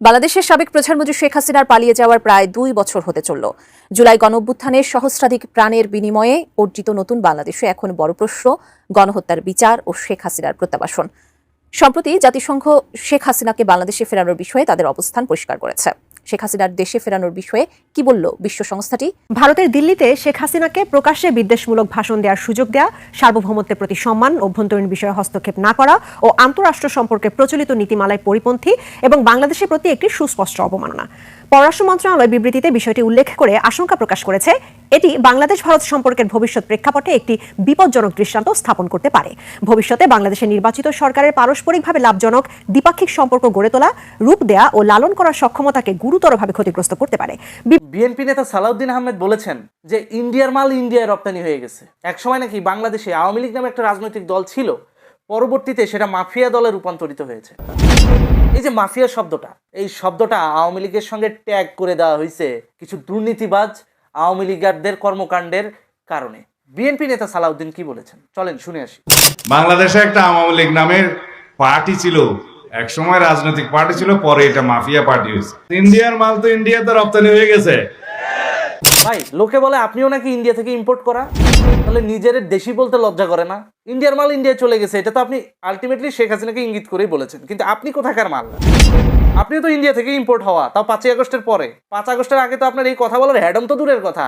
বাংলাদেশের সাবেক প্রধানমন্ত্রী শেখ হাসিনার পালিয়ে যাওয়ার প্রায় দুই বছর হতে চলল। জুলাই গণঅভ্যুত্থানের সহস্রাধিক প্রাণের বিনিময়ে অর্জিত নতুন বাংলাদেশে এখন বড় প্রশ্ন, গণহত্যার বিচার ও শেখ হাসিনার প্রত্যাবাসন। সম্প্রতি জাতিসংঘ শেখ হাসিনাকে বাংলাদেশে ফেরানোর বিষয়ে তাদের অবস্থান পরিষ্কার করেছে। শেখ হাসিনার দেশে ফেরানোর বিষয়ে কি বলল বিশ্ব সংস্থাটি? ভারতের দিল্লিতে শেখ হাসিনাকে প্রকাশ্যে বিদ্বেষমূলক ভাষণ দেওয়ার সুযোগ দেওয়া সার্বভৌমত্বের প্রতি সম্মান, অভ্যন্তরীণ বিষয়ে হস্তক্ষেপ না করা ও আন্তঃরাষ্ট্র সম্পর্কে প্রচলিত নীতিমালায় পরিপন্থী এবং বাংলাদেশের প্রতি একটি সুস্পষ্ট অবমাননা। পররাষ্ট্র মন্ত্রণালয় বিবৃতিতে বিষয়টি উল্লেখ করে আশঙ্কা প্রকাশ করেছে, এটি বাংলাদেশ ভারত সম্পর্কের ভবিষ্যৎ প্রেক্ষাপটে একটি বিপজ্জনক দৃষ্টান্ত স্থাপন করতে পারে। ভবিষ্যতে বাংলাদেশের নির্বাচিত সরকারের পারস্পরিকভাবে লাভজনক দ্বিপাক্ষিক সম্পর্ক গড়ে তোলা, রূপ দেয়া ও লালন করার সক্ষমতাকে গুরুতরভাবে ক্ষতিগ্রস্ত করতে পারে। বিএনপি নেতা সালাউদ্দিন আহমেদ বলেছেন যে ইন্ডিয়ার মাল ইন্ডিয়ায় রপ্তানি হয়ে গেছে। একসময় নাকি বাংলাদেশে আওয়ামী লীগ নামে একটা রাজনৈতিক দল ছিল, পরবর্তীতে সেটা মাফিয়া দলে রূপান্তরিত হয়েছে। এই যে মাফিয়া শব্দটা, এই শব্দটা আওয়ামী লীগের সঙ্গে ট্যাগ করে দেওয়া হয়েছে কিছু দুর্নীতিবাজ আওয়ামী লীগারদের কর্মকাণ্ডের কারণে। বিএনপি নেতা সালাউদ্দিন কি বলেছেন? চলেন শুনে আসি। বাংলাদেশে একটা আওয়ামী লীগ নামের পার্টি ছিল এক সময় রাজনৈতিক পার্টি ছিল, পরে এটা মাফিয়া পার্টি হয়েছে। ইন্ডিয়ার মাল তো ইন্ডিয়াতে রপ্তানি হয়ে গেছে। ভাই, লোকে বলে আপনিও নাকি ইন্ডিয়া থেকে ইম্পোর্ট করা? তাহলে নিজের দেশি বলতে লজ্জা করে না? ইন্ডিয়ার মাল ইন্ডিয়া চলে গেছে, এটা তো আপনি আলটিমেটলি শেখ হাসিনাকে ইঙ্গিত করেই বলেছেন। কিন্তু আপনি কোথাকার মাল? আপনিও তো ইন্ডিয়া থেকে ইম্পোর্ট হওয়া, তাও পাঁচই আগস্টের পরে। পাঁচ আগস্টের আগে তো আপনার এই কথা বলার হ্যাডম তো দূরের কথা।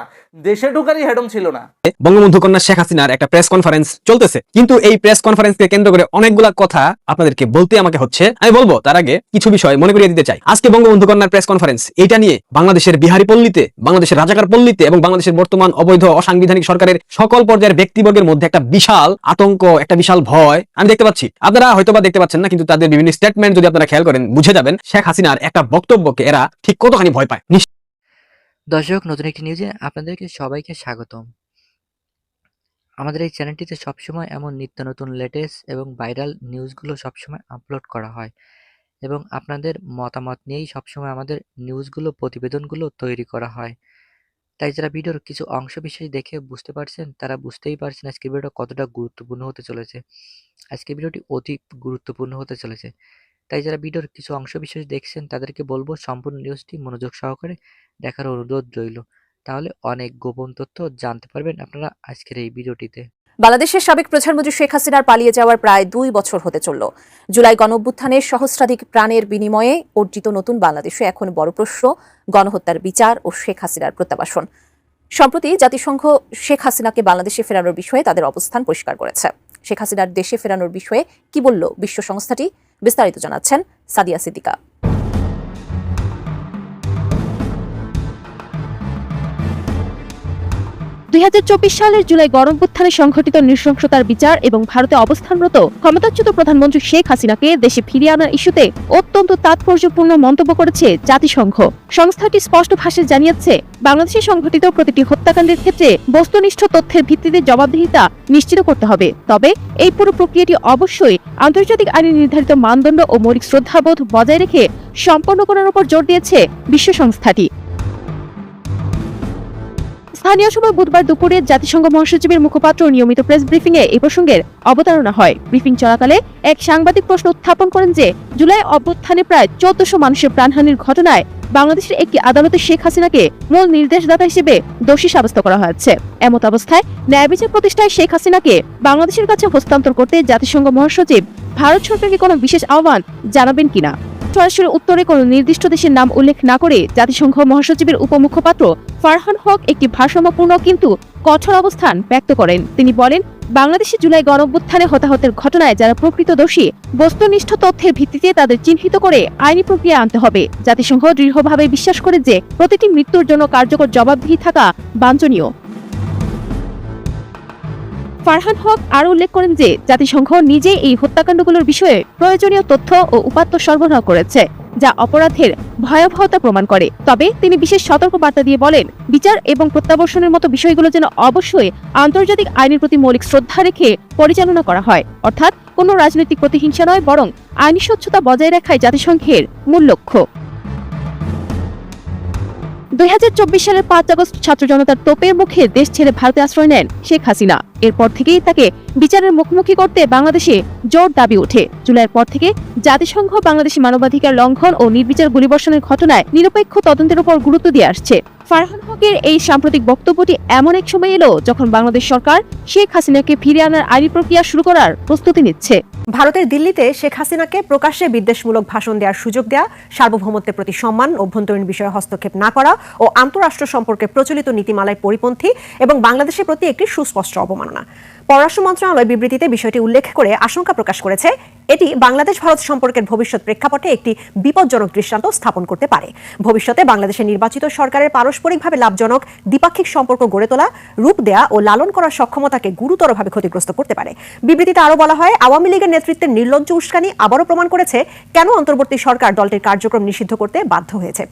দেশে ঢুকারই হ্যাডম ছিল না। বঙ্গবন্ধু কন্যা শেখ হাসিনার একটা প্রেস কনফারেন্স চলতেছে। কিন্তু এই প্রেস কনফারেন্সকে কেন্দ্র করে অনেকগুলা কথা আপনাদেরকে বলতে আমাকে হচ্ছে। আমি বলব, তার আগে কিছু বিষয় মনে করিয়ে দিতে চাই। আজকে বঙ্গবন্ধু কন্যার প্রেস কনফারেন্স এটা নিয়ে বাংলাদেশের বিহারি পল্লীতে, বাংলাদেশের রাজাকার পল্লীতে এবং বাংলাদেশের বর্তমান অবৈধ অসাংবিধানিক সরকারের সকল পর্যায়ের ব্যক্তিবর্গের মধ্যে একটা বিশাল আতঙ্ক একটা বিশাল ভয়। আমি দেখতে পাচ্ছি। আপনারা হয়তো বা দেখতে পাচ্ছেন না, কিন্তু তাদের বিভিন্ন স্টেটমেন্ট যদি আপনারা খেয়াল করেন, বুঝে যাবেন শেখ হাসিনার একটা বক্তব্যকে এরা ঠিক কতখানি ভয় পায়। দর্শক, নতুন একটি নিউজে আপনাদেরকে সবাইকে স্বাগতম। আমাদের এই চ্যানেলটিতে সবসময় এমন নিত্য নতুন লেটেস্ট এবং ভাইরাল নিউজগুলো সবসময় আপলোড করা হয় এবং আপনাদের মতামত নিয়েই সবসময় আমাদের নিউজগুলো প্রতিবেদনগুলো তৈরি করা হয়। তাই যারা ভিডিওর কিছু অংশ বিশেষ দেখে বুঝতে পারছেন, তারা বুঝতেই পারছেন আজকের ভিডিওটা কতটা গুরুত্বপূর্ণ হতে চলেছে। আজকের ভিডিওটি অতি গুরুত্বপূর্ণ হতে চলেছে। তাই যারা ভিডিওর কিছু অংশ বিশেষ দেখছেন, তাদেরকে বলব সম্পূর্ণ নিউজটি মনোযোগ সহকারে দেখার অনুরোধ রইল। তাহলে অনেক গোপন তথ্য জানতে পারবেন আপনারা আজকের এই ভিডিওটিতে। বাংলাদেশের সাবেক প্রধানমন্ত্রী শেখ হাসিনার পালিয়ে যাওয়ার প্রায় দুই বছর হতে চলল। জুলাই গণঅভ্যুত্থানের সহস্রাধিক প্রাণের বিনিময়ে অর্জিত নতুন বাংলাদেশে এখন বড় প্রশ্ন, গণহত্যার বিচার ও শেখ হাসিনার প্রত্যাবাসন। সম্প্রতি জাতিসংঘ শেখ হাসিনাকে বাংলাদেশে ফেরানোর বিষয়ে তাদের অবস্থান পরিষ্কার করেছে। শেখ হাসিনার দেশে ফেরানোর বিষয়ে কি বলল বিশ্ব সংস্থাটি? বিস্তারিত জানাচ্ছেন সাদিয়া সিদ্দিকা। দুই হাজার চব্বিশ সালের জুলাই গণঅভ্যুত্থানে সংঘটিত নৃশংসতার বিচার এবং ভারতে অবস্থানরত ক্ষমতাচ্যুত প্রধানমন্ত্রী শেখ হাসিনাকে দেশে ফিরিয়ে আনার ইস্যুতে অত্যন্ত তাৎপর্যপূর্ণ মন্তব্য করেছে জাতিসংঘ। সংস্থাটি স্পষ্ট ভাষায় জানিয়েছে, বাংলাদেশে সংঘটিত প্রতিটি হত্যাকাণ্ডের ক্ষেত্রে বস্তুনিষ্ঠ তথ্যের ভিত্তিতে জবাবদিহিতা নিশ্চিত করতে হবে। তবে এই পুরো প্রক্রিয়াটি অবশ্যই আন্তর্জাতিক আইনে নির্ধারিত মানদণ্ড ও মৌলিক শ্রদ্ধাবোধ বজায় রেখে সম্পন্ন করার উপর জোর দিয়েছে বিশ্ব সংস্থাটি। স্থানীয় সময় বুধবার দুপুরে জাতিসংঘ মহাসচিবের মুখপাত্র নিয়মিত প্রেস ব্রিফিং এ এই প্রসঙ্গের অবতারণা হয়। ব্রিফিং চলাকালে এক সাংবাদিক প্রশ্ন উত্থাপন করেন যে, জুলাই অভ্যুত্থানে প্রায় চোদ্দশো মানুষের প্রাণহানির ঘটনায় বাংলাদেশের একটি আদালতে শেখ হাসিনাকে মূল নির্দেশদাতা হিসেবে দোষী সাব্যস্ত করা হয়েছে। এমত অবস্থায় ন্যায় বিচার প্রতিষ্ঠায় শেখ হাসিনাকে বাংলাদেশের কাছে হস্তান্তর করতে জাতিসংঘ মহাসচিব, ভারত সরকারকে কোনো বিশেষ আহ্বান জানাবেন কিনা? সরাসরি উত্তরে কোনো নির্দিষ্ট দেশের নাম উল্লেখ না করে জাতিসংঘ মহাসচিবের উপমুখপাত্র ফারহান হক একটি ভারসাম্যপূর্ণ কিন্তু কঠোর অবস্থান ব্যক্ত করেন। তিনি বলেন, বাংলাদেশে জুলাই গণঅভ্যুত্থানে হতাহতের ঘটনায় যারা প্রকৃত দোষী বস্তুনিষ্ঠ তথ্যের ভিত্তিতে তাদের চিহ্নিত করে আইনি প্রক্রিয়া আনতে হবে। জাতিসংঘ দৃঢ়ভাবে বিশ্বাস করে যে প্রতিটি মৃত্যুর জন্য কার্যকর জবাবদিহি থাকা বাঞ্ছনীয়। ফারহান হক আরও উল্লেখ করেন যে, জাতিসংঘ নিজে এই হত্যাকাণ্ডগুলোর বিষয়ে প্রয়োজনীয় তথ্য ও উপাত্ত সরবরাহ করেছে, যা অপরাধের ভয়াবহতা প্রমাণ করে। তবে তিনি বিশেষ সতর্ক বার্তা দিয়ে বলেন, বিচার এবং প্রত্যাবর্ষণের মতো বিষয়গুলো যেন অবশ্যই আন্তর্জাতিক আইনের প্রতি মৌলিক শ্রদ্ধা রেখে পরিচালনা করা হয়। অর্থাৎ কোনো রাজনৈতিক প্রতিহিংসা নয়, বরং আইনি স্বচ্ছতা বজায় রাখাই জাতিসংঘের মূল লক্ষ্য। দুই সালের পাঁচ আগস্ট ছাত্র জনতার তোপের মুখে দেশ ছেড়ে ভারতে আশ্রয় নেন শেখ হাসিনা। এরপর থেকেই তাকে বিচারের মুখোমুখি করতে বাংলাদেশে জোর দাবি ওঠে। জুলাইয়ের পর থেকে জাতিসংঘ বাংলাদেশি মানবাধিকার লঙ্ঘন ও নির্বিচার গুলিবর্ষণের ঘটনায় নিরপেক্ষ তদন্তের উপর গুরুত্ব দিয়ে আসছে। ফারহান হকের এই সাম্প্রতিক বক্তব্যটি এমন এক সময় এলো যখন বাংলাদেশ সরকার শেখ হাসিনাকে ফিরিয়ে আনার আইনি প্রক্রিয়া শুরু করার প্রস্তুতি নিচ্ছে। ভারতের দিল্লিতে শেখ হাসিনাকে প্রকাশ্যে বিদ্বেষমূলক ভাষণ দেওয়ার সুযোগ দেওয়া সার্বভৌমত্বের প্রতি সম্মান, অভ্যন্তরীণ বিষয়ে হস্তক্ষেপ না করা ও আন্তঃরাষ্ট্র সম্পর্কে প্রচলিত নীতিমালায় পরিপন্থী এবং বাংলাদেশের প্রতি একটি সুস্পষ্ট অবমাননা। পররাষ্ট্র মন্ত্রণালয় বিবৃতিতে বিষয়টি উল্লেখ করে আশঙ্কা প্রকাশ করেছে, এটি বাংলাদেশ ভারত সম্পর্কের ভবিষ্যৎ প্রেক্ষাপটে একটি বিপজ্জনক দৃষ্টান্ত স্থাপন করতে পারে। ভবিষ্যতে বাংলাদেশের নির্বাচিত সরকারের পারস্পরিকভাবে লাভজনক দ্বিপাক্ষিক সম্পর্ক গড়ে তোলা, রূপ দেয়া ও লালন করার সক্ষমতাকে গুরুতরভাবে ক্ষতিগ্রস্ত করতে পারে। বিবৃতিতে আরও বলা হয়, আওয়ামী লীগের নেতৃত্বের নির্লজ্জ উস্কানি আবারও প্রমাণ করেছে কেন অন্তর্বর্তী সরকার দলটির কার্যক্রম নিষিদ্ধ করতে বাধ্য হয়েছে।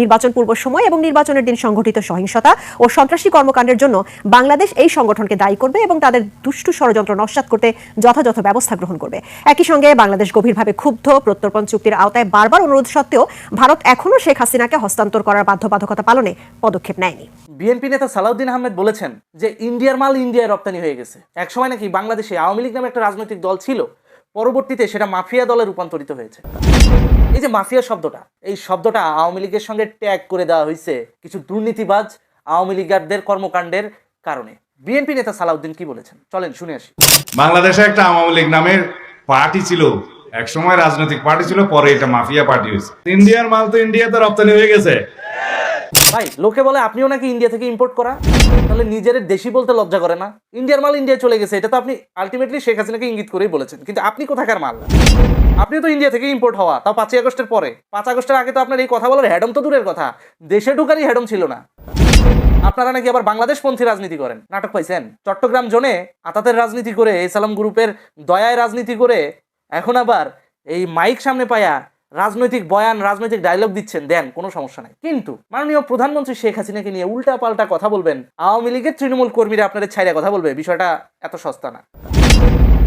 নির্বাচন পূর্ব সময় এবং নির্বাচনের দিন সংঘটিত সহিংসতা ও সন্ত্রাসী কর্মকাণ্ডের জন্য বাংলাদেশ এই সংগঠনকে দায়ী করবে এবং তাদের দুষ্টু ষড়যন্ত্র নস্যাৎ করতে যথাযথ ব্যবস্থা গ্রহণ করবে। একই সঙ্গে বাংলাদেশ গভীরভাবে ক্ষুব্ধ প্রত্যর্পণ চুক্তির আওতায় বারবার অনুরোধ সত্ত্বেও ভারত এখনও শেখ হাসিনাকে হস্তান্তর করার বাধ্যবাধকতা পালনে পদক্ষেপ নেয়নি। বিএনপি নেতা সালাউদ্দিন আহমেদ বলেছেন যে ইন্ডিয়ার মাল ইন্ডিয়ায় রপ্তানি হয়ে গেছে। একসময় নাকি বাংলাদেশে আওয়ামী লীগ নামে একটা রাজনৈতিক দল ছিল। পরবর্তীতে সেটা মাফিয়া দলে রূপান্তরিত হয়েছে। এই যে মাফিয়া শব্দটা এই শব্দটা আওয়ামী লীগের সঙ্গে ট্যাগ করে দেওয়া হয়েছে কিছু দুর্নীতিবাজ আওয়ামী লীগারদের কর্মকাণ্ডের কারণে। বিএনপি নেতা সালাউদ্দিন কি বলেছেন? চলেন শুনে আসি। বাংলাদেশে একটা আওয়ামী লীগ নামের পার্টি ছিল এক সময় রাজনৈতিক পার্টি ছিল পরে এটা মাফিয়া পার্টি হয়েছে। ইন্ডিয়ার মাল তো ইন্ডিয়াতে রপ্তানি হয়ে গেছে। ভাই লোকে বলে আপনিও নাকি ইন্ডিয়া থেকে ইম্পোর্ট করা? তাহলে নিজের দেশি বলতে লজ্জা করে না। ইন্ডিয়ার মাল ইন্ডিয়া চলে গেছে এটা তো আপনি আলটিমেটলি শেখ হাসিনাকে ইঙ্গিত করেই বলেছেন কিন্তু আপনি কোথাকার মাল? আপনি তো ইন্ডিয়া থেকে ইম্পোর্ট হওয়া, তাও পাঁচই আগস্টের পরে। পাঁচ আগস্টের আগে তো আপনার এই কথা বলার হ্যাডম তো দূরের কথা। দেশে ঢুকারই হ্যাডম ছিল না। আপনারা নাকি আবার বাংলাদেশপন্থী রাজনীতি করেন। নাটক পাইছেন। চট্টগ্রাম জোনে আতাতের রাজনীতি করে, এসালাম গ্রুপের দয়ায় রাজনীতি করে, এখন আবার এই মাইক সামনে পায়া রাজনৈতিক বয়ান, রাজনৈতিক ডায়লগ দিচ্ছেন। দেন, কোনো সমস্যা নাই। কিন্তু মাননীয় প্রধানমন্ত্রী শেখ হাসিনাকে নিয়ে উল্টা পাল্টা কথা বলবেন। আওয়ামী লীগের তৃণমূল কর্মীরা আপনাদের ছাইরা কথা বলবে। বিষয়টা এত সস্তা না।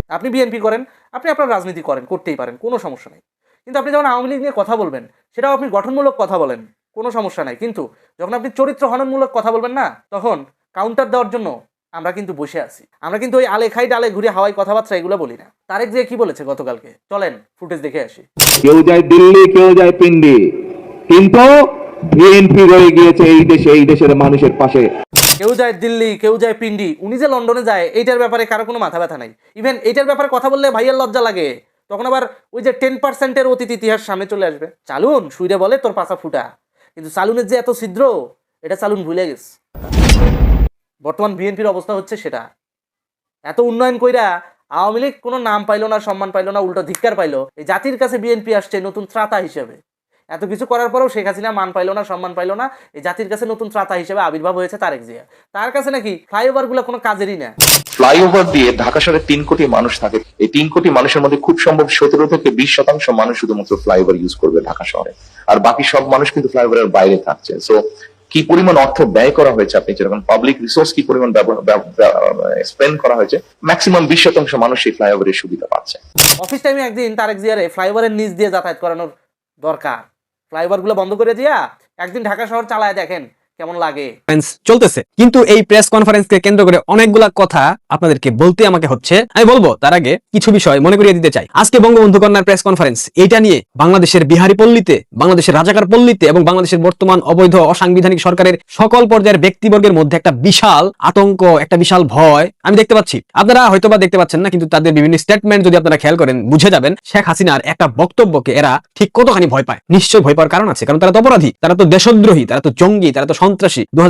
আপনি বিএনপি করেন, আপনি আপনার রাজনীতি করেন, করতেই পারেন, কোনো সমস্যা নেই। কিন্তু আপনি যখন আওয়ামী লীগ নিয়ে কথা বলবেন, সেটাও আপনি গঠনমূলক কথা বলেন, কোনো সমস্যা নাই। কিন্তু যখন আপনি চরিত্র হননমূলক কথা বলবেন না, তখন কাউন্টার দেওয়ার জন্য আমরা কিন্তু বসে আছি। আমরা কিন্তু ওই আলে খাই ডালে ঘুরে হাওয়াই কথাবার্তা এগুলো বলি না। তারেক যে কি বলেছে গতকালকে? চলেন ফুটেজ দেখে আসি। কেউ যায় দিল্লি, কেউ যায় পিন্ডি। কিন্তু বিএনপি রয়ে গিয়েছে এই দেশে, এই দেশের মানুষের পাশে। কেউ যায় দিল্লি, কেউ যায় পিন্ডি, উনি যে লন্ডনে যায়, এইটার ব্যাপারে কারও কোনো মাথা ব্যথা নাই। ইভেন এইটার ব্যাপারে কথা বললে ভাইয়ের লজ্জা লাগে। তখন আবার ওই যে টেন পার্সেন্টের অতীত ইতিহাস সামনে চলে আসবে। চালুন সুইরে বলে তোর পাশা ফুটা। কিন্তু চালুনের যে এত ছিদ্র, এটা চালুন ভুলে গেছে। বর্তমান বিএনপির অবস্থা হচ্ছে সেটা। এত উন্নয়ন কইরা আওয়ামী লীগ কোনো নাম পাইলো না, সম্মান পাইলো না, উল্টো ধিক্কার পাইলো। এই জাতির কাছে বিএনপি আসছে নতুন ত্রাতা হিসেবে। এত কিছু করার পরেও শেখ হাসিনা মান পাইলো না সম্মান পাইলো না। এই জাতির কাছে নতুন ত্রাতা হিসেবে আবির্ভাব হয়েছে তারেক জিয়া। তার কাছে নাকি ফ্লাইওভারগুলো কোনো কাজেরই না ফ্লাইওভার দিয়ে ঢাকা শহরে তিন কোটি মানুষ থাকে। এই তিন কোটি মানুষের মধ্যে খুব সম্ভব সতেরো থেকে বিশ শতাংশ মানুষ শুধুমাত্র ফ্লাইওভার ইউজ করবে ঢাকা শহরে। আর বাকি সব মানুষ কিন্তু ফ্লাইওভারের বাইরে থাকছে। সো কি পরিমাণ অর্থ ব্যয় করা হয়েছে আপনি যেরকম পাবলিক রিসোর্স কি পরিমাণ স্পেন্ড করা হয়েছে ম্যাক্সিমাম বিশ শতাংশ মানুষ এই ফ্লাইওভারের সুবিধা পাচ্ছে। অফিস টাইমে একদিন তারেক জিয়ারে ফ্লাইওভারের নিচ দিয়ে যাতায়াত করানোর দরকার। ফ্লাইওভারগুলো বন্ধ করে দিয়া একদিন ঢাকা শহর চালায় দেখেন। কেমন লাগে? চলতেছে। কিন্তু এই প্রেস কনফারেন্সকে কেন্দ্র করে অনেকগুলা কথা আপনাদেরকে বলতে আমাকে হচ্ছে, আমি বলব তার আগে কিছু বিষয় মনে করিয়ে দিতে চাই। আজকে বঙ্গবন্ধু কন্যার প্রেস কনফারেন্স এটা নিয়ে বাংলাদেশের বিহারি পল্লীতে, বাংলাদেশের রাজাকার পল্লীতে এবং বাংলাদেশের বর্তমান অবৈধ অসাংবিধানিক সরকারের সকল পর্যায়ের ব্যক্তিবর্গের মধ্যে একটা বিশাল আতঙ্ক, একটা বিশাল ভয় আমি দেখতে পাচ্ছি। আপনারা হয়তোবা দেখতে পাচ্ছেন না, কিন্তু তাদের বিভিন্ন স্টেটমেন্ট যদি আপনারা খেয়াল করেন, বুঝে যাবেন শেখ হাসিনার একটা বক্তব্যকে এরা ঠিক কতখানি ভয় পায়। নিশ্চয়ই ভয় পাওয়ার কারণ আছে, কারণ তারা তো অপরাধী, তারা তো দেশদ্রোহী, তারা তো জঙ্গি, তারা তো সন্ত্রাসী। দু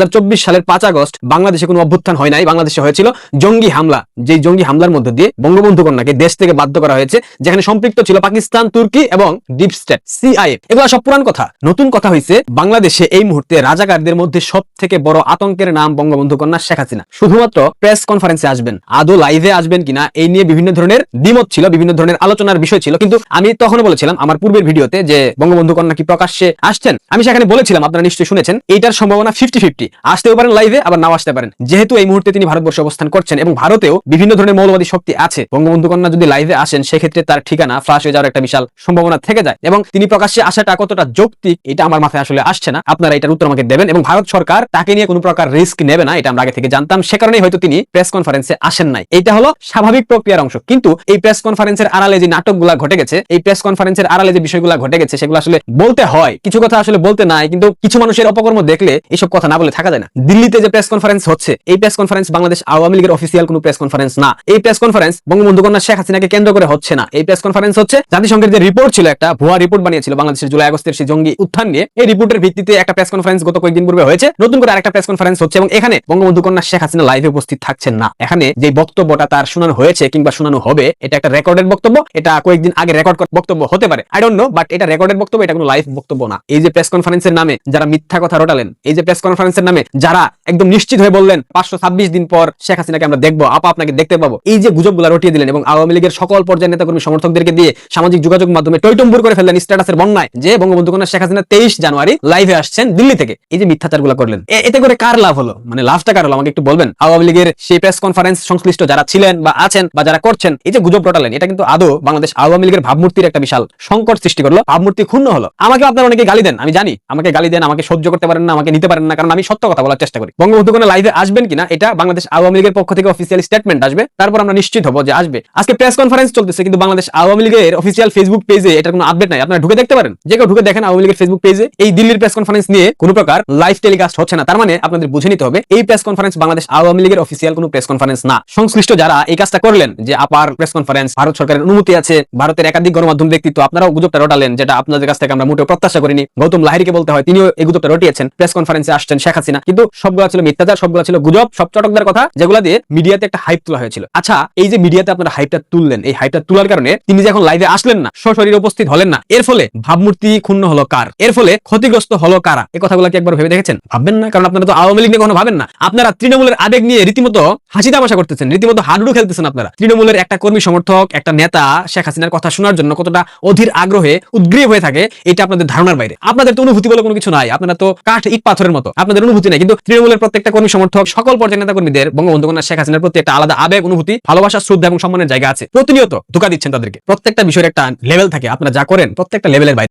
সালের পাঁচ আগস্ট বাংলাদেশে কোনো অভ্যুত্থান হয় নাই। বাংলাদেশে হয়েছিল জঙ্গি হামলা। যে জঙ্গি হামলার মধ্য দিয়ে বঙ্গবন্ধু কন্যাকে দেশ থেকে বাধ্য করা হয়েছে, যেখানে সম্পৃক্ত ছিল পাকিস্তান, তুর্কি এবং ডিপ স্টেট, সিআইএ। এগুলো সব পুরান কথা। নতুন কথা হয়েছে বাংলাদেশে এই মুহূর্তে রাজাকারদের মধ্যে সব থেকে বড় আতঙ্কের নাম বঙ্গবন্ধু কন্যা শেখ হাসিনা। শুধুমাত্র প্রেস কনফারেন্সে আসবেন। আদৌ লাইভে আসবেন কিনা, এই নিয়ে বিভিন্ন ধরনের দ্বিমত ছিল, বিভিন্ন ধরনের আলোচনার বিষয় ছিল। কিন্তু আমি তখন বলেছিলাম আমার পূর্বের ভিডিওতে যে বঙ্গবন্ধু কন্যা কি প্রকাশ্যে আসছেন? আমি সেখানে বলেছিলাম, আপনারা নিশ্চয়ই শুনেছেন। এইটার সম্ভাবনা সম্ভাবনা ফিফটি ফিফটি আসতেও পারেন লাইভে আবার নাও আসতে পারেন। যেহেতু এই মুহূর্তে তিনি ভারতবর্ষে অবস্থান করছেন এবং ভারতেও বিভিন্ন ধরনের মৌলবাদী শক্তি আছে, বঙ্গবন্ধু কন্যা যদি লাইভে আসেন, সেক্ষেত্রে তার ঠিকানা ফ্লাশ হয়ে যাওয়ার একটা বিশাল সম্ভাবনা থেকে যায়। এবং তিনি প্রকাশ্যে আসাটা কতটা যৌক্তিক, এটা আমার মাথায় আসলে আসছে না। আপনারা এটার উত্তর আমাকে দেবেন এবং ভারত সরকার তাকে নিয়ে কোনো প্রকার রিস্ক নেবে না, এটা আমরা আগে থেকে জানতাম। সে কারণেই হয়তো তিনি প্রেস কনফারেন্সে আসেন নাই। এটা হলো স্বাভাবিক প্রক্রিয়ার অংশ। কিন্তু এই প্রেস কনফারেন্সের আড়ালে যে নাটকগুলা ঘটে গেছে, এই প্রেস কনফারেন্সের আড়ালে যে বিষয়গুলো ঘটে গেছে, সেগুলো আসলে বলতে হয়। কিছু কথা আসলে বলতে নাই, কিন্তু কিছু মানুষের অপকর্ম দেখলে এইসব কথা না বলে থাকা যায় না। দিল্লিতে যে প্রেস কনফারেন্স হচ্ছে, এই প্রেস কনফারেন্স বাংলাদেশ আওয়ামী লীগের অফিসিয়াল কোনো প্রেস কনফারেন্স না। এই প্রেস কনফারেন্স বঙ্গবন্ধু কন্যা শেখ হাসিনাকে কেন্দ্র করে হচ্ছে না। এই প্রেস কনফারেন্স হচ্ছে জাতিসংঘের যে রিপোর্ট ছিল একটা ভুয়া রিপোর্ট বানিয়েছিল বাংলাদেশের জুলাই আগস্টের সেই জঙ্গি উত্থান নিয়ে। এই রিপোর্টের ভিত্তিতে একটা প্রেস কনফারেন্স গত কয়েকদিন পূর্বে হয়েছে। নতুন করে আরেকটা প্রেস কনফারেন্স হচ্ছে এবং এখানে বঙ্গবন্ধু কন্যা শেখ হাসিনা লাইভে উপস্থিত থাকছেন না। এখানে যে বক্তব্যটা তার শোনানো হয়েছে কিংবা শোনানো হবে, এটা একটা রেকর্ডেড বক্তব্য। এটা কয়েকদিন আগে রেকর্ড বক্তব্য হতে পারে। আই ডোন্ট নো বাট এটা রেকর্ডেড বক্তব্য, এটা কোনো লাইভ বক্তব্য না। এই যে প্রেস কনফারেন্সের নামে যারা মিথ্যা কথা রটালেন, এই যে প্রেস কনফারেন্সের নামে যারা একদম নিশ্চিত হয়ে বললেন, পাঁচশো ছাব্বিশ দিন পর শেখ হাসিনাকে আমরা দেখব, আপা আপনাকে দেখতে পাবো। এই যে গুজবগুলো রটিয়ে দিলেন এবং আওয়ামী লীগের সকল পর্যায়ের নেতাকর্মী সমর্থকদেরকে দিয়ে সামাজিক যোগাযোগ মাধ্যমে টৈটম্বুর করে ফেললেন স্ট্যাটাসের বন্যায়, যে বঙ্গবন্ধু কন্যা শেখ হাসিনা তেইশ জানুয়ারি লাইভে আসছেন দিল্লি থেকে। এই যে মিথ্যাচারগুলো করলেন এতে করে কার লাভ হলো? মানে লাভটা কার হলো? আমাকে একটু বলবেন? আওয়ামী লীগের সেই প্রেস কনফারেন্স সংশ্লিষ্ট যারা ছিলেন বা আছেন বা যারা করছেন, এই যে গুজব রটালেন, এটা কিন্তু আদৌ বাংলাদেশ আওয়ামী লীগের ভাবমূর্তির একটা বিশাল সংকট সৃষ্টি করল, ভাবমূর্তি ক্ষুণ্ণ হলো। আমাকে আপনার অনেকে গালি দেন, আমি জানি, আমাকে গালি দেন, আমাকে সহ্য করতে পারেন না, আমাকে নিতে পারেন না, কারণ আমি সত্য কথা বলার চেষ্টা করি। বঙ্গবন্ধু কোনো লাইভে আসবেন কিনা, এটা বাংলাদেশ আওয়ামী লীগের পক্ষ থেকে অফিসিয়াল স্টেটমেন্ট আসবে। তারপর আমরা নিশ্চিত হব যে আসবে। আজকে প্রেস কনফারেন্স চলতেছে, কিন্তু বাংলাদেশ আওয়ামী লীগের অফিসিয়াল ফেসবুক পেজে এটার কোনো আপডেট নাই। আপনারা ঢুকে দেখতে পারেন। যে কেউ ঢুকে দেখেন আওয়ামী লীগের ফেসবুক পেজে এই দিল্লির প্রেস কনফারেন্স নিয়ে কোনো প্রকার লাইভ টেলিকাস্ট হচ্ছে না। তার মানে আপনাদের বুঝে নিতে হবে, এই প্রেস কনফারেন্স বাংলাদেশ আওয়ামী লীগের অফিসিয়াল কোনো প্রেস কনফারেন্স না। সংশ্লিষ্ট যারা এই কাজটা করলেন, যে আপার প্রেস কনফারেন্স ভারত সরকারের অনুমতি আছে, ভারতের একাধিক গণমাধ্যম ব্যক্তিত্ব, আপনারাও গুজবটা রটালেন, যেটা আপনাদের কাছ থেকে আমরা মোটেও প্রত্যাশা করিনি। গৌতম লাহিরিকে বলতে হয়, তিনিও এই গুজবটা রটিয়েছেন। প্রেস কনফারেন্সে আসছেন শেখ হাসিনা। কিন্তু সবগুলো ছিল মিথ্যাচার, সবগুলো ছিল গুজব, সব চটকদার কথা যেগুলো দিয়ে মিডিয়াতে একটা হাইপ তোলা হয়েছিল। আচ্ছা এই যে মিডিয়াতে আপনারা হাইপটা তুললেন, এই হাইপটা তোলার কারণে তিনি যে এখন লাইভে আসলেন না, সশরীরে উপস্থিত হলেন না, এর ফলে ভাবমূর্তি ক্ষুণ্ণ হলো কার? এর ফলে ক্ষতিগ্রস্ত হলো কারা? এই কথাগুলো কি একবার ভেবে দেখেছেন? ভাববেন না, কারণ আপনারা তো আওয়ামী লীগ নিয়ে কখনো ভাবেন না। আপনারা তৃণমূলের আবেগ নিয়ে রীতিমতো হাসি তামাশা করতেছেন, রীতিমতো হাডুডু খেলতেছেন আপনারা। তৃণমূলের একটা কর্মী সমর্থক, একটা নেতা শেখ হাসিনার কথা শোনার জন্য কতটা অধীর আগ্রহে উদ্গ্রীব হয়ে থাকে, এটা আপনাদের ধারণার বাইরে। আপনাদের তো অনুভূতি বলে কোনো কিছু নাই। আপনারা তো কাঠ ইট পাথরের মতো। আপনাদের অনুভূতি নেই। কিন্তু তৃণমূলের প্রত্যেকটা কর্মী, সমর্থক, সকল পর্যায়ের নেতা কর্মীদের বঙ্গবন্ধু কন্যা শেখ হাসিনার প্রতি একটা আলাদা আবেগ, অনুভূতি, ভালোবাসা, শ্রদ্ধা এবং সম্মানের জায়গা আছে। প্রতিনিয়ত ধোকা দিচ্ছেন তাদেরকে। প্রত্যেকটা বিষয়ের একটা লেভেল থাকে। আপনারা যা করেন, প্রত্যেকটা লেভেলের